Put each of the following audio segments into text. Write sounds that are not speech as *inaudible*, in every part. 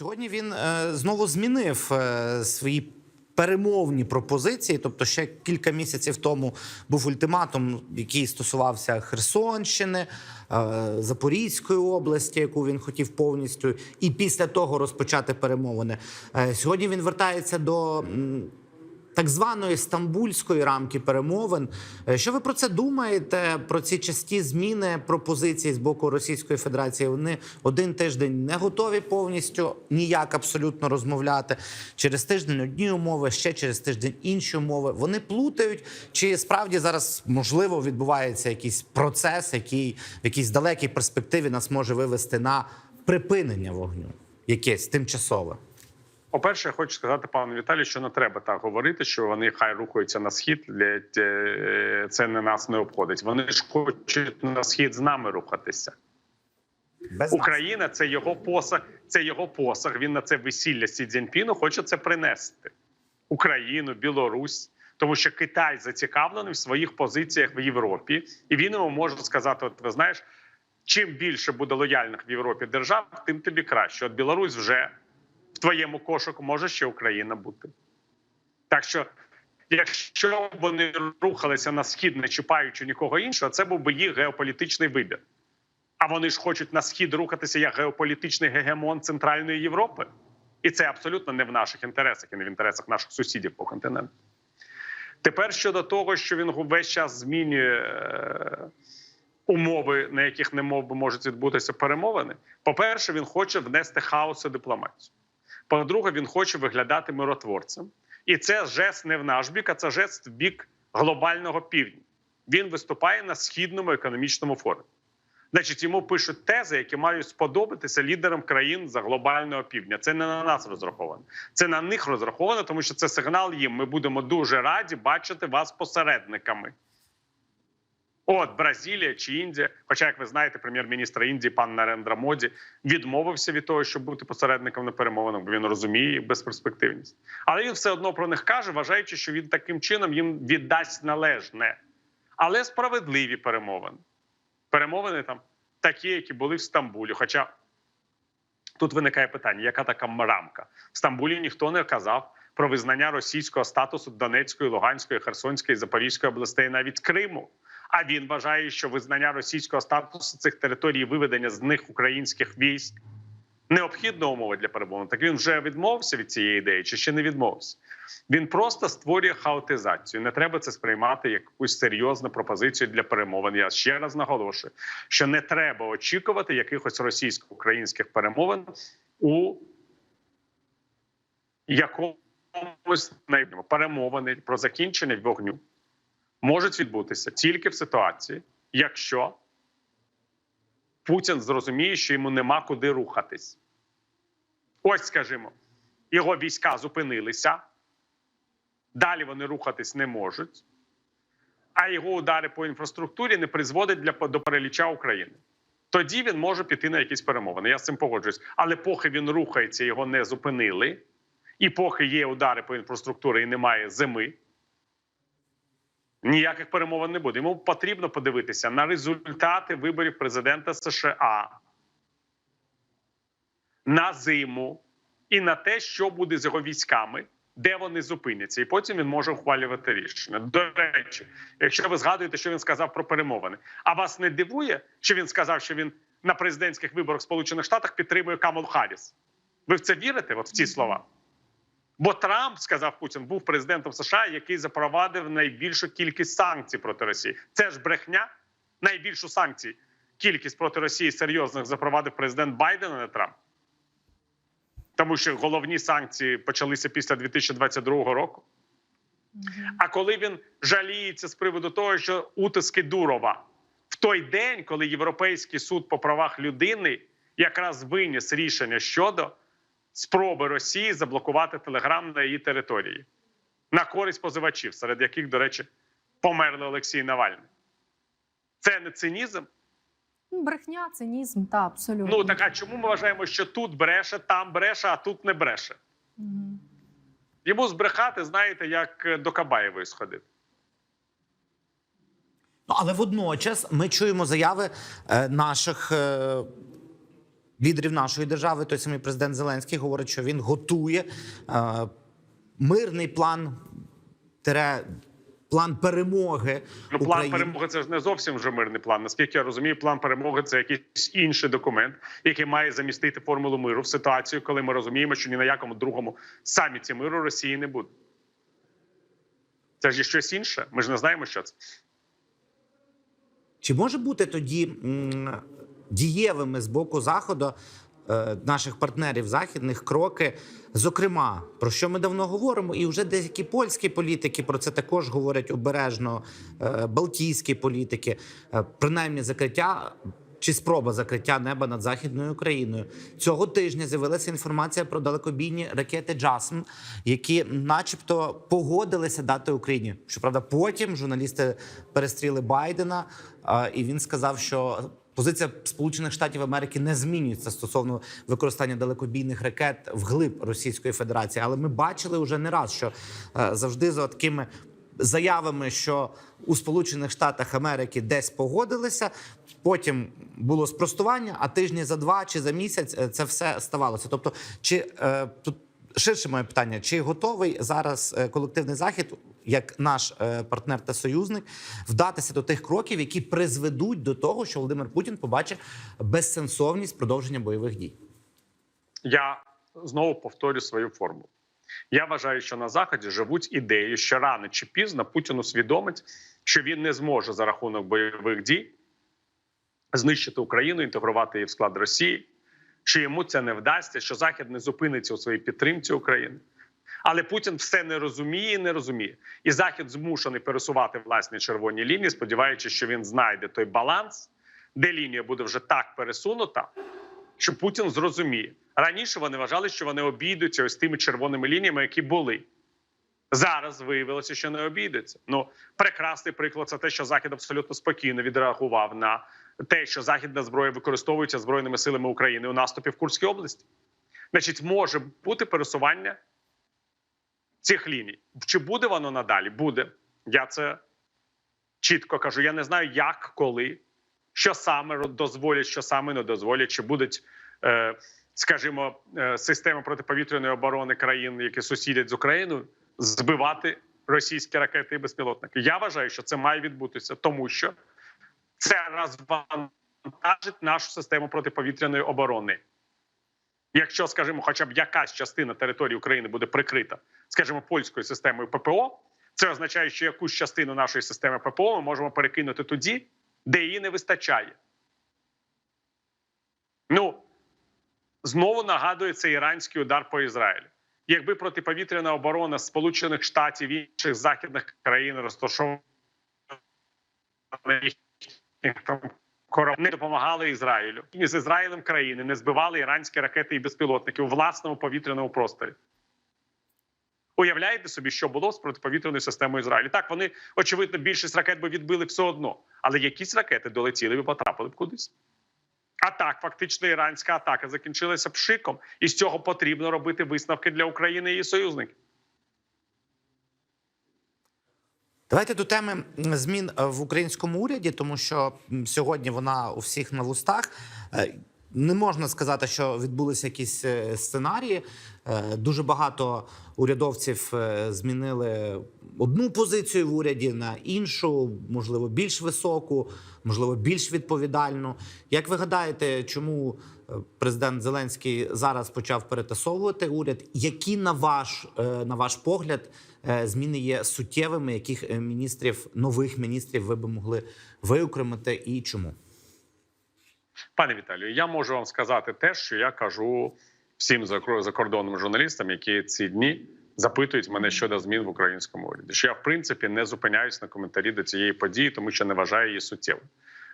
Сьогодні він е, знову змінив е, свої перемовні пропозиції. Тобто, ще кілька місяців тому був ультиматум, який стосувався Херсонщини, е, Запорізької області, яку він хотів повністю, і після того розпочати перемовини. Сьогодні він вертається до. Так званої стамбульської рамки перемовин. Е, Що ви про це думаєте? Про ці часті зміни пропозицій з боку Російської Федерації? Вони один тиждень не готові повністю ніяк абсолютно розмовляти. Через тиждень одні умови, ще через тиждень інші умови. Вони плутають. Чи справді зараз можливо відбувається якийсь процес, який в якійсь далекій перспективі нас може вивести на припинення вогню? Якесь тимчасове? По-перше, я хочу сказати пану Віталію, що не треба так говорити, що вони хай рухаються на схід. Е, це не нас не обходить. Вони ж хочуть на схід з нами рухатися. Без. Україна це його посаг, це його посаг. Він на це весілля Сі Цзіньпіну хоче це принести. Україну, Білорусь. Тому що Китай зацікавлений в своїх позиціях в Європі, і він йому може сказати: от ви знаєш, чим більше буде лояльних в Європі держав, тим тобі краще. От Білорусь вже твоєму кошику може ще Україна бути. Так що, якщо вони рухалися на схід, не чіпаючи нікого іншого, це був би їх геополітичний вибір. А вони ж хочуть на схід рухатися як геополітичний гегемон Центральної Європи. І це абсолютно не в наших інтересах і не в інтересах наших сусідів по континенту. Тепер щодо того, що він весь час змінює е, умови, на яких не мов би можуть відбутися перемовини. По-перше, він хоче внести хаос у дипломатію. По-друге, він хоче виглядати миротворцем. І це жест не в наш бік, а це жест в бік глобального півдня. Він виступає на східному економічному форумі. Значить, йому пишуть тези, які мають сподобатися лідерам країн за глобального півдня. Це не на нас розраховано. Це на них розраховано, тому що це сигнал їм. Ми будемо дуже раді бачити вас посередниками. От Бразилія чи Індія. Хоча, як ви знаєте, прем'єр-міністр Індії, пан Нарендра Моді, відмовився від того, щоб бути посередником на перемовинах, бо він розуміє безперспективність. Але він все одно про них каже, вважаючи, що він таким чином їм віддасть належне, але справедливі перемовини. Перемовини там такі, які були в Стамбулі. Хоча тут виникає питання: яка така рамка? В Стамбулі ніхто не казав про визнання російського статусу Донецької, Луганської, Херсонської, Запорізької областей, навіть Криму. А він вважає, що визнання російського статусу цих територій, виведення з них українських військ необхідна умова для перемовин. Так він вже відмовився від цієї ідеї, чи ще не відмовився? Він просто створює хаотизацію. Не треба це сприймати як якусь серйозну пропозицію для перемовин. Я ще раз наголошую, що не треба очікувати якихось російсько-українських перемовин у якомусь найбільшому перемовини про закінчення вогню можуть відбутися тільки в ситуації, якщо Путін зрозуміє, що йому нема куди рухатись. Ось, скажімо, його війська зупинилися, далі вони рухатись не можуть, а його удари по інфраструктурі не призводять для, до переліча України. Тоді він може піти на якісь перемовини. Я з цим погоджуюсь. Але поки він рухається, його не зупинили, і поки є удари по інфраструктурі і немає зими, ніяких перемовин не буде. Йому потрібно подивитися на результати виборів президента США на зиму і на те, що буде з його військами, де вони зупиняться, і потім він може ухвалювати рішення. До речі, якщо ви згадуєте, що він сказав про перемовини, а вас не дивує, що він сказав, що він на президентських виборах в Сполучених Штатах підтримує Камалу Харріс? Ви в це вірите? От в ці слова? Бо Трамп сказав Путін, був президентом США, який запровадив найбільшу кількість санкцій проти Росії. Це ж брехня. Найбільшу санкцій кількість проти Росії серйозних запровадив президент Байден, а не Трамп. Тому що головні санкції почалися після 2022 року. А коли він жаліється з приводу того, що утиски Дурова в той день, коли Європейський суд по правах людини якраз виніс рішення щодо спроби Росії заблокувати Телеграм на її території на користь позивачів, серед яких, до речі, померли Олексій Навальний. Це не цинізм. Ну, Брехня, цинізм, та абсолютно. Ну так а чому ми вважаємо, що тут бреше, там бреше, а тут не бреше? Мгм. Йому збрехати, знаєте, як до Кабаєвої сходити. Ну, але водночас ми чуємо заяви е, наших е, лідерів нашої держави, той самий президент Зеленський, говорить, що він готує е, мирний план, тере, план перемоги Ну, план України. перемоги це ж не зовсім вже мирний план. Наскільки я розумію, план перемоги це якийсь інший документ, який має замістити формулу миру в ситуацію, коли ми розуміємо, що ні на якому другому саміті миру Росії не буде. Це ж щось інше. Ми ж не знаємо, що це. Чи може бути тоді дієвими з боку заходу е, наших партнерів західних кроки? Зокрема, про що ми давно говоримо, і вже деякі польські політики про це також говорять обережно. е, Балтійські політики, е, принаймні закриття. Чи спроба закриття неба над західною Україною цього тижня з'явилася інформація про далекобійні ракети Джасм, які, начебто, погодилися дати Україні. Щоправда, потім журналісти перестріли Байдена, і він сказав, що позиція Сполучених Штатів Америки не змінюється стосовно використання далекобійних ракет вглиб Російської Федерації. Але ми бачили вже не раз, що е, завжди за такими заявами, що у Сполучених Штатах Америки десь погодилися. Потім було спростування, а тижні за два чи за місяць е, це все ставалося. Тобто, чи е, тут ширше моє питання: чи готовий зараз колективний захід, як наш е, партнер та союзник, вдатися до тих кроків, які призведуть до того, що Володимир Путін побачить безсенсовність продовження бойових дій? Я знову повторю свою формулу. Я вважаю, що на заході живуть ідеєю, що рано чи пізно Путін усвідомить, що він не зможе за рахунок бойових дій знищити Україну, інтегрувати її в склад Росії, що йому це не вдасться, що Захід не зупиниться у своїй підтримці України. Але Путін все не розуміє, не розуміє, і Захід змушений пересувати власні червоні лінії, сподіваючись, що він знайде той баланс, де лінія буде вже так пересунута, що Путін зрозуміє. Раніше вони вважали, що вони обійдуться ось тими червоними лініями, які були. Зараз виявилося, що не обійдуться. Ну, прекрасний приклад це те, що Захід абсолютно спокійно відреагував на те, що західна зброя використовується збройними силами України у наступі в Курській області. Значить, може бути пересування цих ліній. Чи буде воно надалі? Буде. Я це чітко кажу. Я не знаю, як, коли, що саме дозволять, що саме не дозволять, чи будуть. Е, Скажімо, е, системи протиповітряної оборони країн, які сусідять з Україною, збивати російські ракети і безпілотники. Я вважаю, що це має відбутися, тому що це розвантажить нашу систему протиповітряної оборони. Якщо, скажімо, хоча б якась частина території України буде прикрита, скажімо, польською системою ППО, це означає, що якусь частину нашої системи ППО ми можемо перекинути тоді, де її не вистачає. Ну знову нагадує це іранський удар по Ізраїлю. Якби протиповітряна оборона Сполучених Штатів і інших західних країн розташована не допомагали Ізраїлю і з Ізраїлем країни не збивали іранські ракети і безпілотники у власному повітряному просторі. Уявляєте собі, що було з протиповітряною системою Ізраїлю? Так, вони очевидно більшість ракет би відбили все одно, але якісь ракети долетіли б і потрапили б кудись. А так, фактично, іранська атака закінчилася пшиком, і з цього потрібно робити висновки для України і її союзників. Давайте до теми змін в українському уряді, тому що сьогодні вона у всіх на вустах. Не можна сказати, що відбулися якісь е, сценарії. Е, Дуже багато урядовців е, змінили одну позицію в уряді на іншу, можливо, більш високу, можливо, більш відповідальну. Як ви гадаєте, чому президент Зеленський зараз почав перетасовувати уряд? Які на ваш на ваш погляд зміни є суттєвими? Яких міністрів нових міністрів ви би могли виокремити і чому? Пане Віталію, я можу вам сказати те, що я кажу всім закордонним журналістам, які ці дні запитують мене щодо змін в українському уряді. Що я в принципі не зупиняюсь на коментарі до цієї події, тому що не вважаю її суттєвою.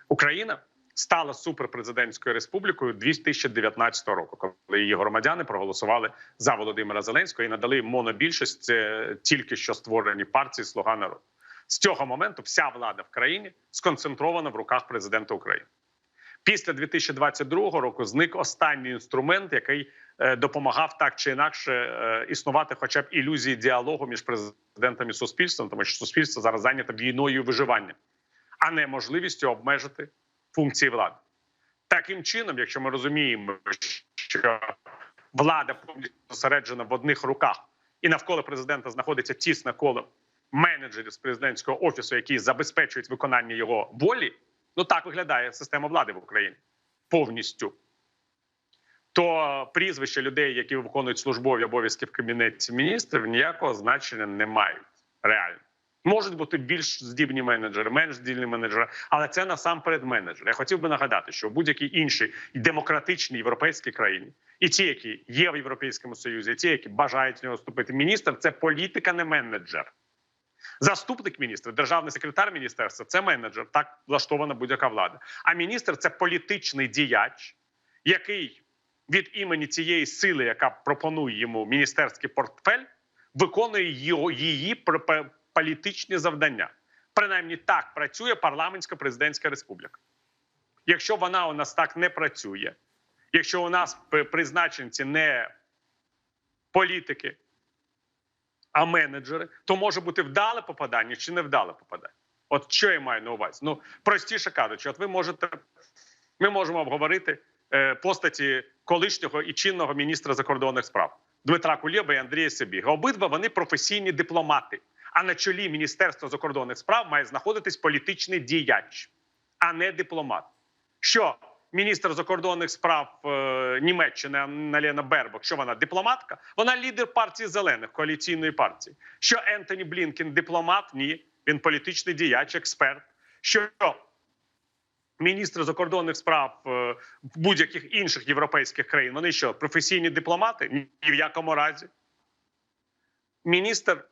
Україна стала суперпрезидентською республікою 2019 року, коли її громадяни проголосували за Володимира Зеленського і надали монобільшість е, тільки що створені партії Слуга народу. З цього моменту вся влада в країні сконцентрована в руках президента України. Після 2022 року зник останній інструмент, який е, допомагав так чи інакше е, існувати, хоча б ілюзії діалогу між президентом і суспільством, тому що суспільство зараз зайнято війною і виживанням, а не можливістю обмежити функції влади. Таким чином, якщо ми розуміємо, що влада повністю зосереджена в одних руках, і навколо президента знаходиться тісне коло менеджерів з президентського офісу, які забезпечують виконання його волі, ну так виглядає система влади в Україні повністю. То прізвища людей, які виконують службові обов'язки в кабінеті міністрів, ніякого значення не мають реально. Можуть бути більш здібні менеджери, менш здібні менеджери, але це насамперед менеджери. Я хотів би нагадати, що в будь-якій іншій демократичній європейській країні, і ті, які є в Європейському Союзі, і ті, які бажають в нього вступити, міністр це політика, не менеджер. Заступник міністра, державний секретар міністерства це менеджер. Так влаштована будь-яка влада. А міністр це політичний діяч, який від імені цієї сили, яка пропонує йому міністерський портфель, виконує його, її політичні завдання. Принаймні так працює парламентсько-президентська республіка. Якщо вона у нас так не працює, якщо у нас призначенці не політики, а менеджери, то може бути вдале попадання чи невдале попадання. От що я маю на увазі? Ну простіше кажучи, от ви можете, ми можемо обговорити е, постаті колишнього і чинного міністра закордонних справ Дмитра Кулєба і Андрія Сибіга. Обидва вони професійні дипломати. А на чолі Міністерства закордонних справ має знаходитись політичний діяч, а не дипломат. Що міністр закордонних справ е, Німеччини Аналена Бербок, що вона дипломатка? Вона лідер партії зелених коаліційної партії. Що Ентоні Блінкен дипломат? Ні, він політичний діяч, експерт. Що міністр закордонних справ е, будь-яких інших європейських країн? Вони що професійні дипломати? Ні в якому разі. Міністр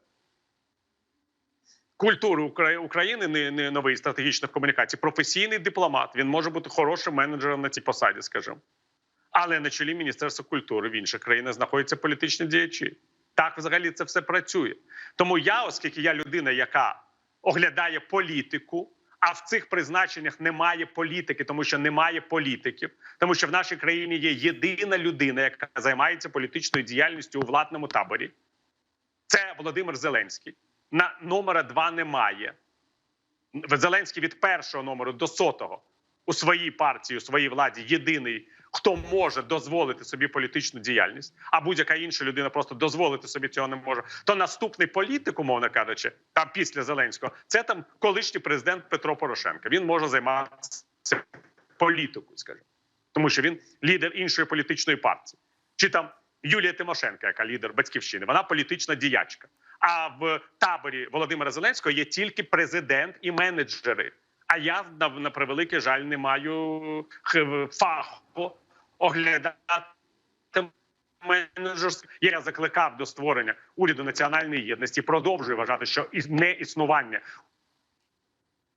культури України, не, не новий стратегічних комунікацій, професійний дипломат. Він може бути хорошим менеджером на цій посаді, скажімо. Але на чолі Міністерства культури в інших країнах знаходяться політичні діячі. Так взагалі це все працює. Тому я, оскільки я людина, яка оглядає політику, а в цих призначеннях немає політики, тому що немає політиків, тому що в нашій країні є єдина людина, яка займається політичною діяльністю у владному таборі. Це Володимир Зеленський. На номера два немає. Зеленський від першого номеру до сотого у своїй партії, у своїй владі єдиний, хто може дозволити собі політичну діяльність, а будь-яка інша людина просто дозволити собі цього не може. То наступний політик, умовно кажучи, там після Зеленського, це там колишній президент Петро Порошенко. Він може займатися політикою, скажімо, тому що він лідер іншої політичної партії, чи там Юлія Тимошенко, яка лідер батьківщини, вона політична діячка. А в таборі Володимира Зеленського є тільки президент і менеджери. А я на, превеликий жаль не маю фаху оглядати менеджерство. Я закликав до створення уряду національної єдності. Продовжую вважати, що не існування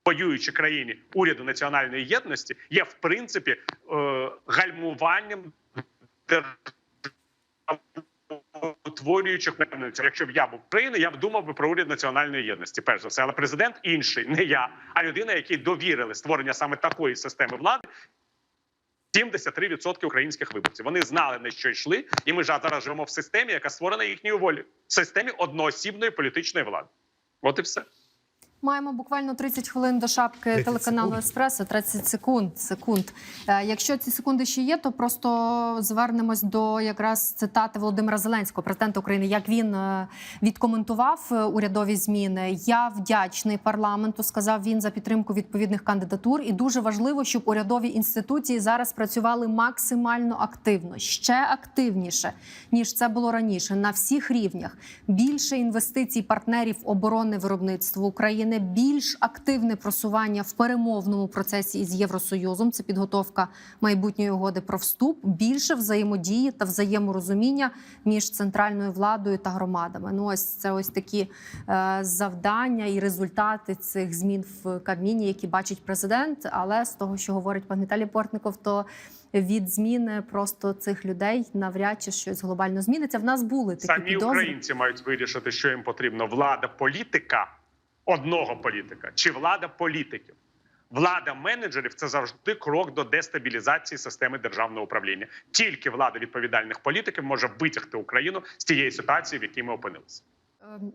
воюючій країні уряду національної єдності є в принципі е, гальмуванням утворюючих. Якщо б я був України, я б думав би про уряд національної єдності. Перш за все, але президент інший, не я, а людина, якій довірили створення саме такої системи влади. 73% українських виборців. Вони знали на що йшли, і ми ж зараз живемо в системі, яка створена їхньою волі, в системі одноосібної політичної влади. От і все. Маємо буквально 30 хвилин до шапки 30 телеканалу секунд. Еспресо. 30 секунд. секунд. Е, Якщо ці секунди ще є, то просто звернемось до якраз цитати Володимира Зеленського, президента України, як він е, відкоментував е, урядові зміни. Я вдячний парламенту, сказав він за підтримку відповідних кандидатур. І дуже важливо, щоб урядові інституції зараз працювали максимально активно, ще активніше ніж це було раніше, на всіх рівнях. Більше інвестицій партнерів оборонне виробництво України, більш активне просування в перемовному процесі із Євросоюзом. Це підготовка майбутньої угоди про вступ, більше взаємодії та взаєморозуміння між центральною владою та громадами. Ну ось це ось такі е, завдання і результати цих змін в Кабміні, які бачить президент. Але з того, що говорить пан Віталій Портников, то від зміни просто цих людей навряд чи щось глобально зміниться. В нас були такі Самі підозри. українці мають вирішити, що їм потрібно: влада політика одного політика чи влада політиків. Влада менеджерів це завжди крок до дестабілізації системи державного управління. Тільки влада відповідальних політиків може витягти Україну з тієї ситуації, в якій ми опинилися.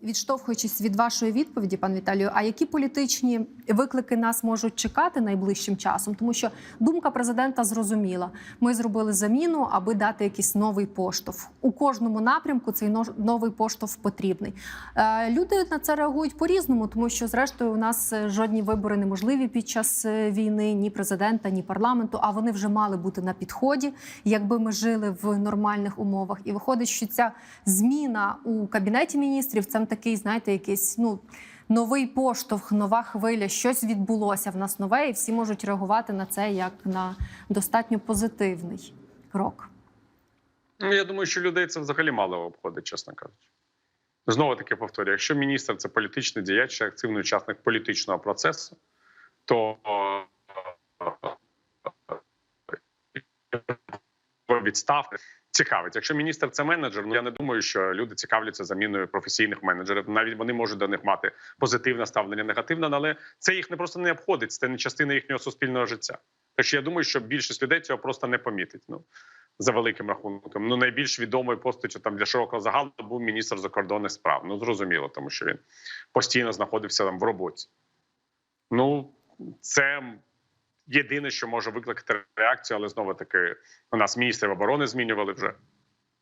Відштовхуючись від вашої відповіді, пан Віталію, а які політичні виклики нас можуть чекати найближчим часом? Тому що думка президента зрозуміла: ми зробили заміну, аби дати якийсь новий поштовх. У кожному напрямку цей новий поштовх потрібний. Е, Люди на це реагують по-різному, тому що, зрештою, у нас е, жодні вибори неможливі під час е, війни, ні президента, ні парламенту. А вони вже мали бути на підході, якби ми жили в нормальних умовах. І виходить, що ця зміна у кабінеті міністрів це такий, знаєте, якийсь ну. Новий поштовх, нова хвиля, щось відбулося в нас нове, і всі можуть реагувати на це як на достатньо позитивний крок. Ну, я думаю, що людей це взагалі мало обходить, чесно кажучи. Знову таки повторюю: якщо міністр це політичний діяч, активний учасник політичного процесу, то е, відставки цікавить. Якщо міністр це менеджер, ну я не думаю, що люди цікавляться заміною професійних менеджерів. Навіть вони можуть до них мати позитивне ставлення, негативне, але це їх не просто не обходить, це не частина їхнього суспільного життя. Що я думаю, що більшість людей цього просто не помітить. Ну за великим рахунком. Ну найбільш відомою постаттю там для широкого загалу був міністр закордонних справ. Ну зрозуміло, тому що він постійно знаходився там в роботі. Ну це єдине, що може викликати реакцію, але знову таки у нас міністрів оборони змінювали вже,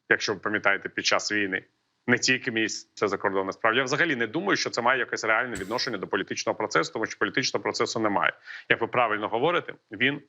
якщо ви пам'ятаєте, під час війни. Не тільки міністр закордонних справ. Я взагалі не думаю, що це має якесь реальне відношення до політичного процесу, тому що політичного процесу немає. Як ви правильно говорите, він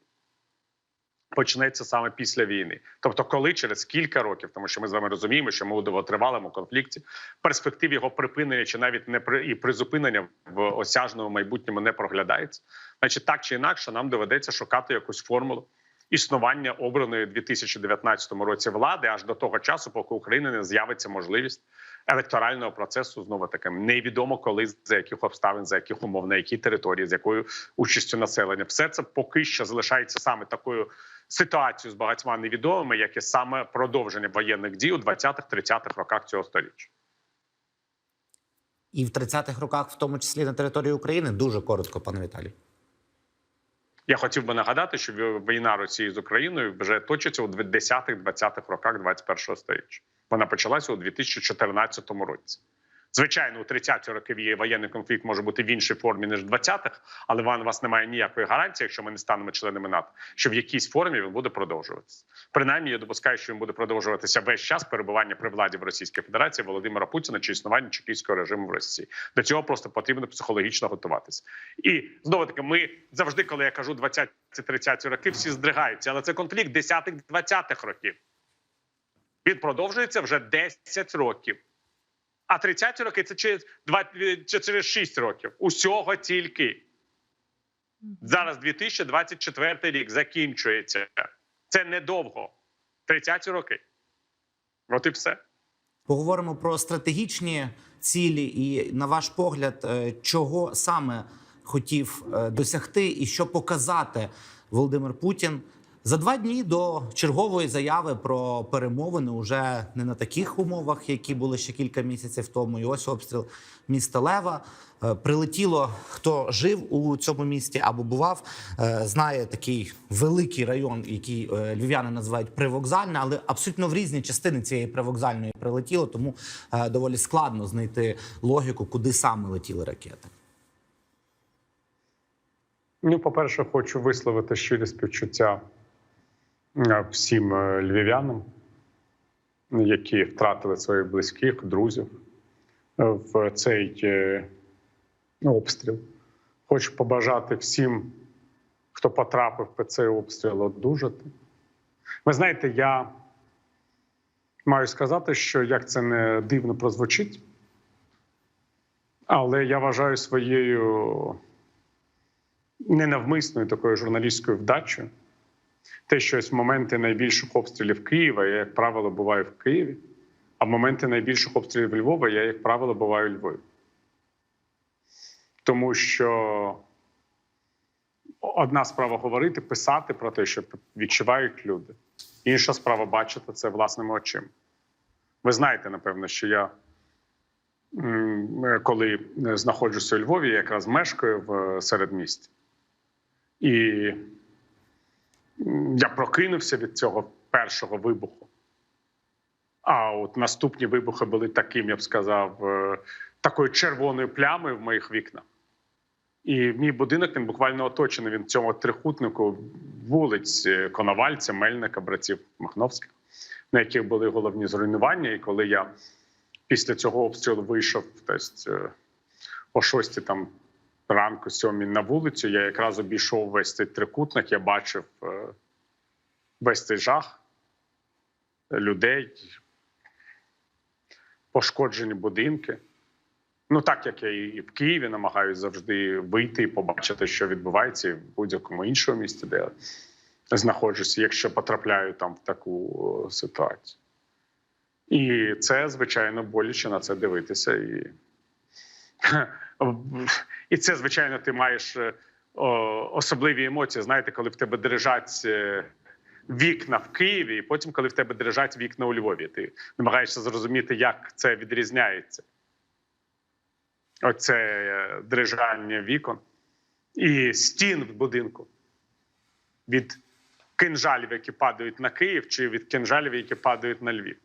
почнеться саме після війни. Тобто, коли через кілька років, тому що ми з вами розуміємо, що ми у довготривалому конфлікті, перспектив його припинення чи навіть не при і призупинення в осяжному майбутньому не проглядається. Значить, так чи інакше, нам доведеться шукати якусь формулу. Існування обраної у 2019 році влади аж до того часу, поки України не з'явиться можливість електорального процесу, знову таки невідомо коли, за яких обставин, за яких умов, на якій території, з якою участю населення, все це поки що залишається саме такою ситуацією з багатьма невідомими, як і саме продовження воєнних дій у 20-30-х роках цього століття. І в 30-х роках, в тому числі на території України, дуже коротко, пане Віталій. Я хотів би нагадати, що війна Росії з Україною вже точиться у 10-20-х роках 21-го століття. Вона почалася у 2014 році. Звичайно, у 30-ті роки воєнний конфлікт може бути в іншій формі ніж в 20-х, але у вас немає ніякої гарантії, якщо ми не станемо членами НАТО, що в якійсь формі він буде продовжуватися. Принаймні, я допускаю, що він буде продовжуватися весь час перебування при владі в Російській Федерації Володимира Путіна чи існування чекійського режиму в Росії. До цього просто потрібно психологічно готуватися. І знову таки, ми завжди, коли я кажу 20-30 роки, всі здригаються, але це конфлікт 10-20-х років. Він продовжується вже 10 років. А 30 роки це через 2, чи через 6 років. Усього тільки. Зараз 2024 рік закінчується. Це недовго. 30 роки. От і все. Поговоримо про стратегічні цілі, і на ваш погляд, е, чого саме хотів е, досягти, і що показати Володимир Путін за два дні до чергової заяви про перемовини уже не на таких умовах, які були ще кілька місяців тому. І ось обстріл міста Лева. Е, Прилетіло, хто жив у цьому місті або бував, е, знає такий великий район, який е, львів'яни називають привокзальний, але абсолютно в різні частини цієї привокзальної прилетіло, тому доволі складно знайти логіку, куди саме летіли ракети. Ну, по-перше, хочу висловити щирі співчуття всім е, львів'янам, які втратили своїх близьких, друзів е, в цей е, обстріл. Хочу побажати всім, хто потрапив під цей обстріл, одужати. Ви знаєте, я маю сказати, що як це не дивно прозвучить, але я вважаю своєю ненавмисною такою журналістською вдачею. Те, що ось моменти найбільших обстрілів Києва, я, як правило, буваю в Києві, а моменти найбільших обстрілів Львова я, як правило, буваю у Львові. Тому що одна справа говорити, писати про те, що відчувають люди, інша справа бачити це власними очима. Ви знаєте, напевно, що я, коли знаходжуся у Львові, я якраз мешкаю в середмісті. І я прокинувся від цього першого вибуху. А от наступні вибухи були таким, я б сказав, е, такою червоною плямою в моїх вікнах. І мій будинок він буквально оточений він цьому трикутнику вулиць е, Коновальця, Мельника, братів Махновських, на яких були головні зруйнування. І коли я після цього обстрілу вийшов десь е, о 6 там ранку, 7 на вулицю, я якраз обійшов весь цей трикутник, я бачив е, весь цей жах людей, пошкоджені будинки. Ну, так як я і в Києві намагаюся завжди вийти і побачити, що відбувається і в будь-якому іншому місті, де я знаходжуся, якщо потрапляю там в таку ситуацію. І це, звичайно, боляче на це дивитися. І, *laughs* і це, звичайно, ти маєш е, о, особливі емоції. Знаєте, коли в тебе дрижать е, вікна в Києві, і потім, коли в тебе дрижать вікна у Львові, ти намагаєшся зрозуміти, як це відрізняється. Оце е, дрижання вікон і стін в будинку від кинжалів, які падають на Київ, чи від кинжалів, які падають на Львів.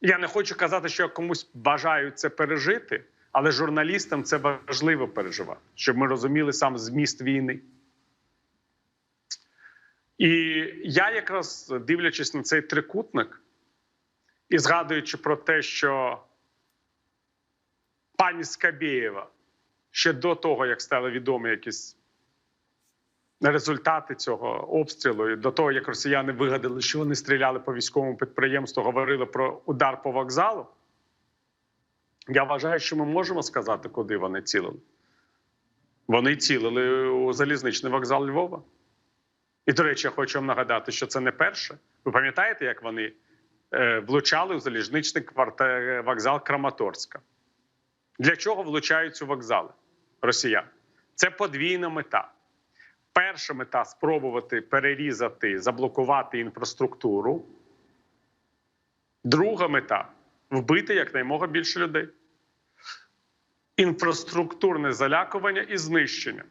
Я не хочу казати, що я комусь бажаю це пережити, але журналістам це важливо переживати, щоб ми розуміли сам зміст війни. І я якраз дивлячись на цей трикутник і згадуючи про те, що пані Скабєєва ще до того, як стали відомі якісь результати цього обстрілу, і до того, як росіяни вигадали, що вони стріляли по військовому підприємству, говорили про удар по вокзалу. Я вважаю, що ми можемо сказати, куди вони цілили. Вони цілили у залізничний вокзал Львова. І, до речі, я хочу вам нагадати, що це не перше. Ви пам'ятаєте, як вони е, влучали у залізничний квартал, вокзал Краматорська? Для чого влучають у вокзали росіян? Це подвійна мета. Перша мета спробувати перерізати, заблокувати інфраструктуру. Друга мета вбити якнаймога більше людей. Інфраструктурне залякування і знищення.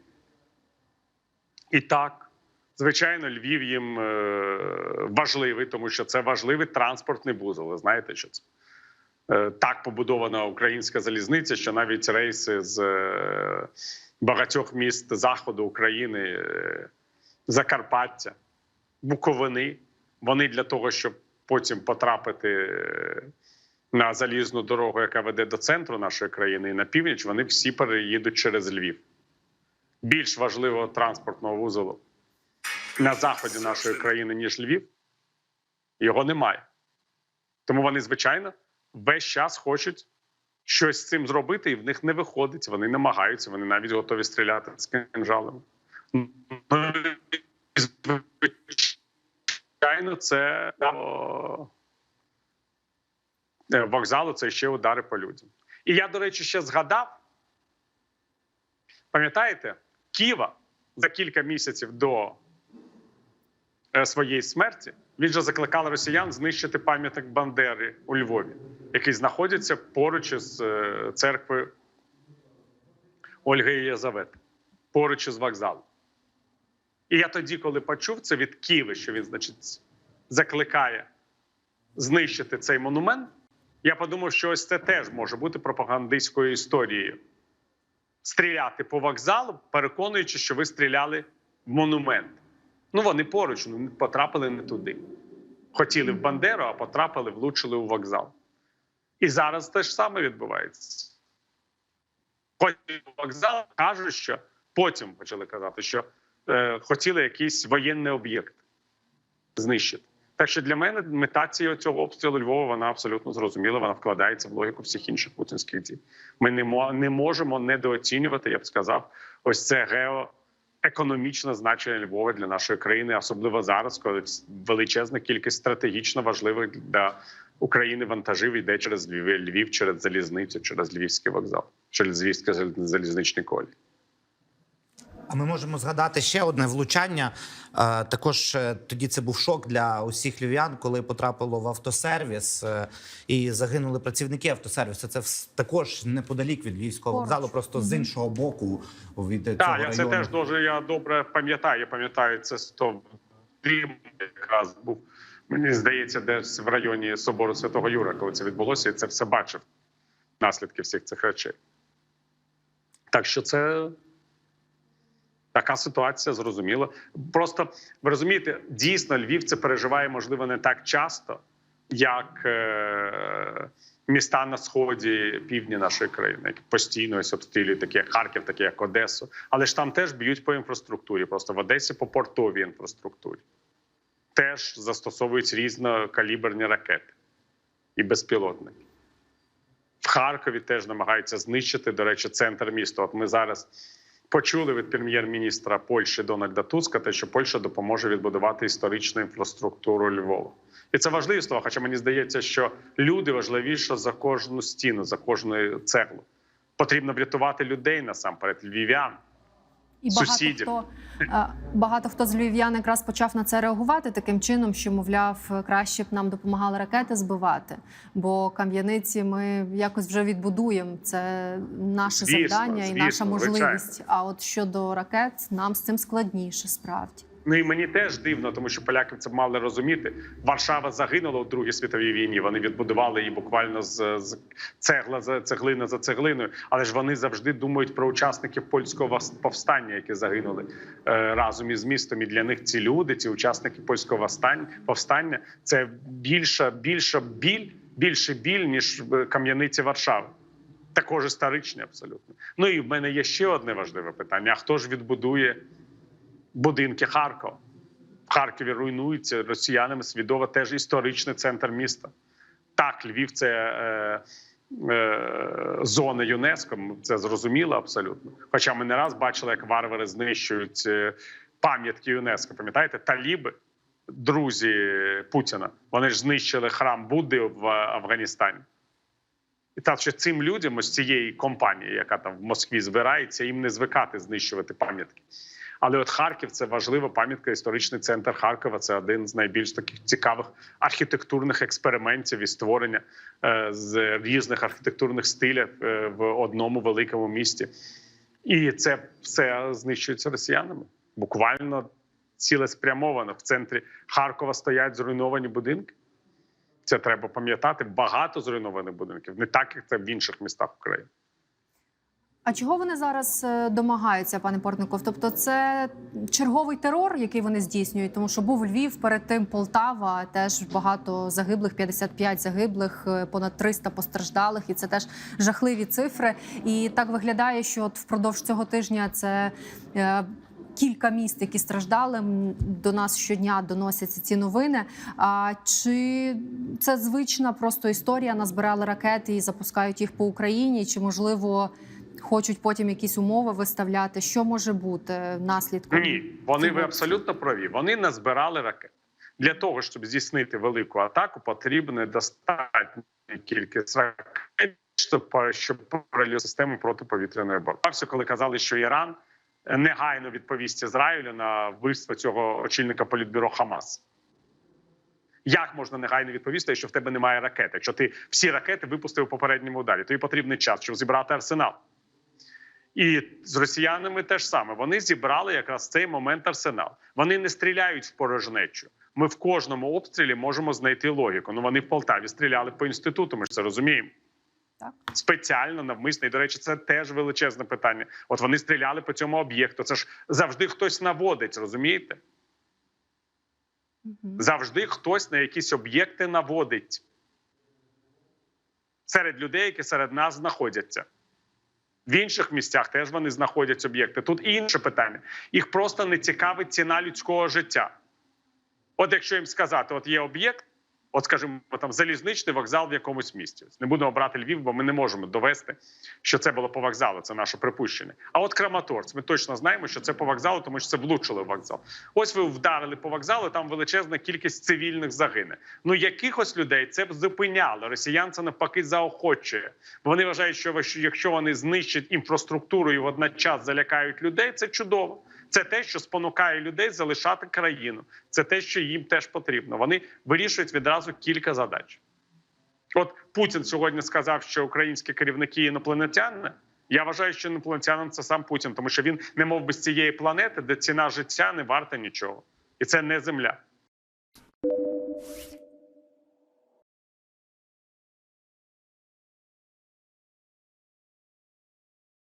І так, звичайно, Львів їм е, важливий, тому що це важливий транспортний вузол. Ви знаєте, що це? Е, так побудована українська залізниця, що навіть рейси з е, багатьох міст заходу України, Закарпаття, Буковини, вони для того, щоб потім потрапити на залізну дорогу, яка веде до центру нашої країни і на північ, вони всі переїдуть через Львів. Більш важливого транспортного вузолу на заході нашої країни, ніж Львів, його немає. Тому вони, звичайно, весь час хочуть щось з цим зробити, і в них не виходить. Вони намагаються, вони навіть готові стріляти з кинжалами. Ну, Звичайно, це о, вокзалу це ще удари по людям. І я, до речі, ще згадав. Пам'ятаєте, Ківа за кілька місяців до е, своєї смерті він же закликав росіян знищити пам'ятник Бандери у Львові, який знаходиться поруч із е, церквою Ольги Єлизавети, поруч із вокзалом. І я тоді, коли почув це від Києва, що він, значить, закликає знищити цей монумент, я подумав, що ось це теж може бути пропагандистською історією. Стріляти по вокзалу, переконуючи, що ви стріляли в монумент. Ну, вони поруч, ну, потрапили не туди. Хотіли в Бандеру, а потрапили, влучили у вокзал. І зараз те ж саме відбувається. Потім вокзал кажуть, що потім почали казати, що е, хотіли якийсь воєнний об'єкт знищити. Так що для мене мета цього обстрілу Львова вона абсолютно зрозуміла. Вона вкладається в логіку всіх інших путінських дій. Ми не, мо- не можемо недооцінювати, я б сказав, ось це геоекономічне значення Львова для нашої країни, особливо зараз, коли величезна кількість стратегічно важливих для України вантажів йде через Львів, Львів через залізницю, через Львівський вокзал, через Львівські заліз- залізничні колії. А ми можемо згадати ще одне влучання. Е, Також е, тоді це був шок для усіх львів'ян, коли потрапило в автосервіс е, і загинули працівники автосервісу. Це також неподалік від львівського Поруч. вокзалу, просто з іншого боку від цього Так, я це району. теж дуже я добре пам'ятаю. Я пам'ятаю це з того якраз був Мені здається, десь в районі собору Святого Юра, коли це відбулося, і це все бачив наслідки всіх цих речей. Так що це така ситуація зрозуміла. Просто ви розумієте, дійсно Львів це переживає, можливо, не так часто, як е- міста на сході півдні нашої країни, які постійно ось обстрілюють, такі як Харків, такі як Одесу. Але ж там теж б'ють по інфраструктурі, просто в Одесі по портовій інфраструктурі. Теж застосовують різнокаліберні ракети і безпілотники. В Харкові теж намагаються знищити, до речі, центр міста. От ми зараз почули від прем'єр-міністра Польщі Дональда Туска, те, що Польща допоможе відбудувати історичну інфраструктуру Львова. І це важливі слова. Хоча мені здається, що люди важливіше за кожну стіну, за кожну цеглу. Потрібно врятувати людей насамперед, львів'ян. І багато Сусідів. хто е, багато хто з львів'ян якраз почав на це реагувати таким чином, що мовляв, краще б нам допомагали ракети збивати, бо кам'яниці ми якось вже відбудуємо. Це наше Звісно, завдання і звісно, наша можливість. звичайно. А от щодо ракет, нам з цим складніше справді. Ну і мені теж дивно, тому що поляки це мали розуміти. Варшава загинула у Другій світовій війні. Вони відбудували її буквально з, з цегла за цеглина за цеглиною. Але ж вони завжди думають про учасників польського повстання, які загинули е, разом із містом. І для них ці люди, ці учасники польського повстання, це більша, більша біль, більше біль ніж кам'яниці Варшави. Також історичні, абсолютно. Ну і в мене є ще одне важливе питання: а хто ж відбудує? Будинки Харкова. В Харкові руйнуються росіянами свідомо теж історичний центр міста. Так, Львів це е, е, зона ЮНЕСКО. Це зрозуміло абсолютно. Хоча ми не раз бачили, як варвари знищують е, пам'ятки ЮНЕСКо. Пам'ятаєте, таліби, друзі Путіна, вони ж знищили храм Будди в Афганістані. І так, що цим людям, ось цієї компанії, яка там в Москві збирається, їм не звикати знищувати пам'ятки. Але от Харків це важлива пам'ятка, історичний центр Харкова. Це один з найбільш таких цікавих архітектурних експериментів і створення е, з різних архітектурних стилів е, в одному великому місті. І це все знищується росіянами. Буквально цілеспрямовано в центрі Харкова стоять зруйновані будинки. Це треба пам'ятати. Багато зруйнованих будинків, не так як це в інших містах України. А чого вони зараз е, домагаються, пане Портников? Тобто, це черговий терор, який вони здійснюють, тому що був Львів, перед тим Полтава, теж багато загиблих, 55 загиблих, е, понад 300 постраждалих, і це теж жахливі цифри. І так виглядає, що от впродовж цього тижня це. е, Кілька міст, які страждали, до нас щодня доносяться ці новини. А чи це звична просто історія? Назбирали ракети і запускають їх по Україні? Чи можливо хочуть потім якісь умови виставляти? Що може бути наслідком? Ні, вони ви абсолютно праві. Вони назбирали ракет. Для того, щоб здійснити велику атаку, потрібна достатня кількість ракет, щоб, щоб паралізувати систему протиповітряної оборони. Коли казали, що Іран негайно відповість Ізраїлю на вбивство цього очільника політбюро Хамас. Як можна негайно відповісти, якщо в тебе немає ракет? Якщо ти всі ракети випустив у попередньому ударі, тобі потрібний час, щоб зібрати арсенал. І з росіянами теж саме вони зібрали якраз цей момент арсенал. Вони не стріляють в порожнечу. Ми в кожному обстрілі можемо знайти логіку. Ну вони в Полтаві стріляли по інституту. Ми ж це розуміємо. Так. Спеціально навмисно. І, до речі, це теж величезне питання. От вони стріляли по цьому об'єкту. Це ж завжди хтось наводить, розумієте? Мгм. Завжди хтось на якісь об'єкти наводить серед людей, які серед нас знаходяться. В інших місцях теж вони знаходять об'єкти. Тут інше питання. Їх просто не цікавить ціна людського життя. От якщо їм сказати, от є об'єкт, от скажімо, там залізничний вокзал в якомусь місті. Не будемо брати Львів, бо ми не можемо довести, що це було по вокзалу. Це наше припущення. А от Краматорськ, ми точно знаємо, що це по вокзалу, тому що це влучили в вокзал. Ось ви вдарили по вокзалу, там величезна кількість цивільних загине. Ну якихось людей це б зупиняло. Росіян це навпаки заохочує. Вони вважають, що якщо вони знищать інфраструктуру і водночас залякають людей, це чудово. Це те, що спонукає людей залишати країну. Це те, що їм теж потрібно. Вони вирішують відразу кілька задач. От Путін сьогодні сказав, що українські керівники інопланетяни. Я вважаю, що інопланетянин це сам Путін, тому що він не мов би з цієї планети, де ціна життя не варта нічого, і це не земля.